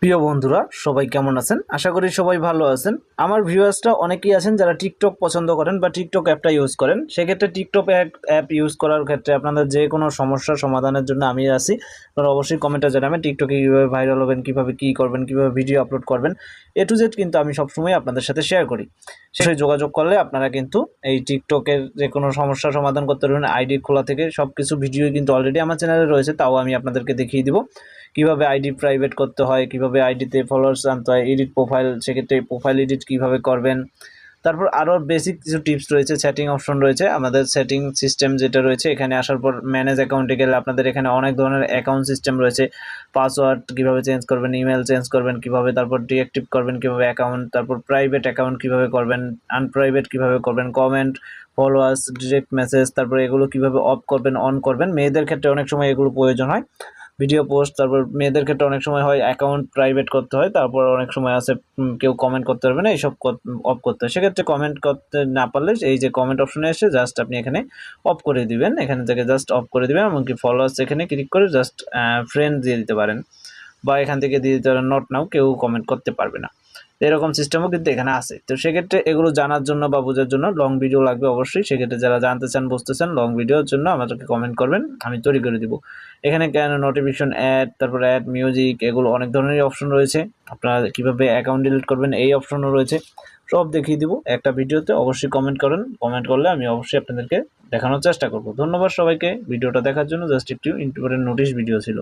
প্রিয় বন্ধুরা সবাই কেমন আছেন? আশা করি সবাই ভালো আছেন। আমার ভিউয়ার্সরা অনেকেই আছেন যারা টিকটক পছন্দ করেন বা টিকটক অ্যাপটা ইউজ করেন। সেক্ষেত্রে টিকটক অ্যাপ ইউজ করার ক্ষেত্রে আপনাদের যে কোনো সমস্যার সমাধানের জন্য আমি আছি। আপনারা অবশ্যই কমেন্টে জানাবেন টিকটকে কীভাবে ভাইরাল হবেন, কীভাবে কী করবেন, কীভাবে ভিডিও আপলোড করবেন। এ টু জেড কিন্তু আমি সবসময় আপনাদের সাথে শেয়ার করি। সেই যোগাযোগ করলে আপনারা কিন্তু এই টিকটকের যে কোনো সমস্যার সমাধান করতে পারবেন। আইডি খোলা থেকে সব কিছু ভিডিও কিন্তু অলরেডি আমার চ্যানেলে রয়েছে, তাও আমি আপনাদেরকে দেখিয়ে দিব। কীভাবে আইডি প্রাইভেট করতে হয়, কীভাবে আইডিতে ফলোয়ার্স আনতে হয় এডিট প্রোফাইল সেক্ষেত্রে প্রোফাইল এডিট কীভাবে করবেন। তারপর আরও বেসিক কিছু টিপস রয়েছে সেটিং অপশন রয়েছে। আমাদের সেটিং সিস্টেম যেটা রয়েছে, এখানে আসার পর ম্যানেজ অ্যাকাউন্টে গেলে আপনাদের এখানে অনেক ধরনের অ্যাকাউন্ট সিস্টেম রয়েছে। পাসওয়ার্ড কীভাবে চেঞ্জ করবেন ইমেল চেঞ্জ করবেন কীভাবে, তারপর ডিঅ্যাক্টিভ করবেন কীভাবে অ্যাকাউন্ট তারপর প্রাইভেট অ্যাকাউন্ট কীভাবে করবেন আনপ্রাইভেট কীভাবে করবেন কমেন্ট ফলোয়ার্স ডিরেক্ট মেসেজ তারপর এগুলো কীভাবে অফ করবেন অন করবেন। মেয়েদের ক্ষেত্রে অনেক সময় এগুলো প্রয়োজন হয়। ভিডিও পোস্ট, তারপর মেয়েদের ক্ষেত্রে অনেক সময় হয় অ্যাকাউন্ট প্রাইভেট করতে হয়, তারপর অনেক সময় আছে কেউ কমেন্ট করতে পারবে না, এইসব অফ করতে হয়। সেক্ষেত্রে কমেন্ট করতে না পারলে এই যে কমেন্ট অপশনে এসে জাস্ট আপনি এখানে অফ করে দিবেন। এখান থেকে জাস্ট অফ করে দিবেন, এমনকি ফলোয়ার্স এখানে ক্লিক করে জাস্ট ফ্রেন্ড দিয়ে দিতে পারেন। বা এখান থেকে দিয়ে দিতে পারেন নট নাও, কেউ কমেন্ট করতে পারবে না। এরকম সিস্টেমও কিন্তু এখানে আছে। তো সেক্ষেত্রে এগুলো জানার জন্য বা বোঝার জন্য লং ভিডিও লাগবে অবশ্যই। সেক্ষেত্রে যারা জানতে চান বুঝতে চান লং ভিডিওর জন্য আমাদেরকে কমেন্ট করবেন, আমি তৈরি করে দিব। এখানে কেন নোটিফিকেশন অ্যাড তারপর অ্যাড মিউজিক এগুলো অনেক ধরনেরই অপশন রয়েছে। আপনারা কীভাবে অ্যাকাউন্ট ডিলিট করবেন, এই অপশনও রয়েছে। সব দেখিয়ে দিব। একটা ভিডিওতে অবশ্যই কমেন্ট করেন। কমেন্ট করলে আমি অবশ্যই আপনাদেরকে দেখানোর চেষ্টা করব। ধন্যবাদ সবাইকে। ভিডিওটা দেখার জন্য জাস্ট একটু ইম্পর্টেন্ট নোটিশ ভিডিও ছিল।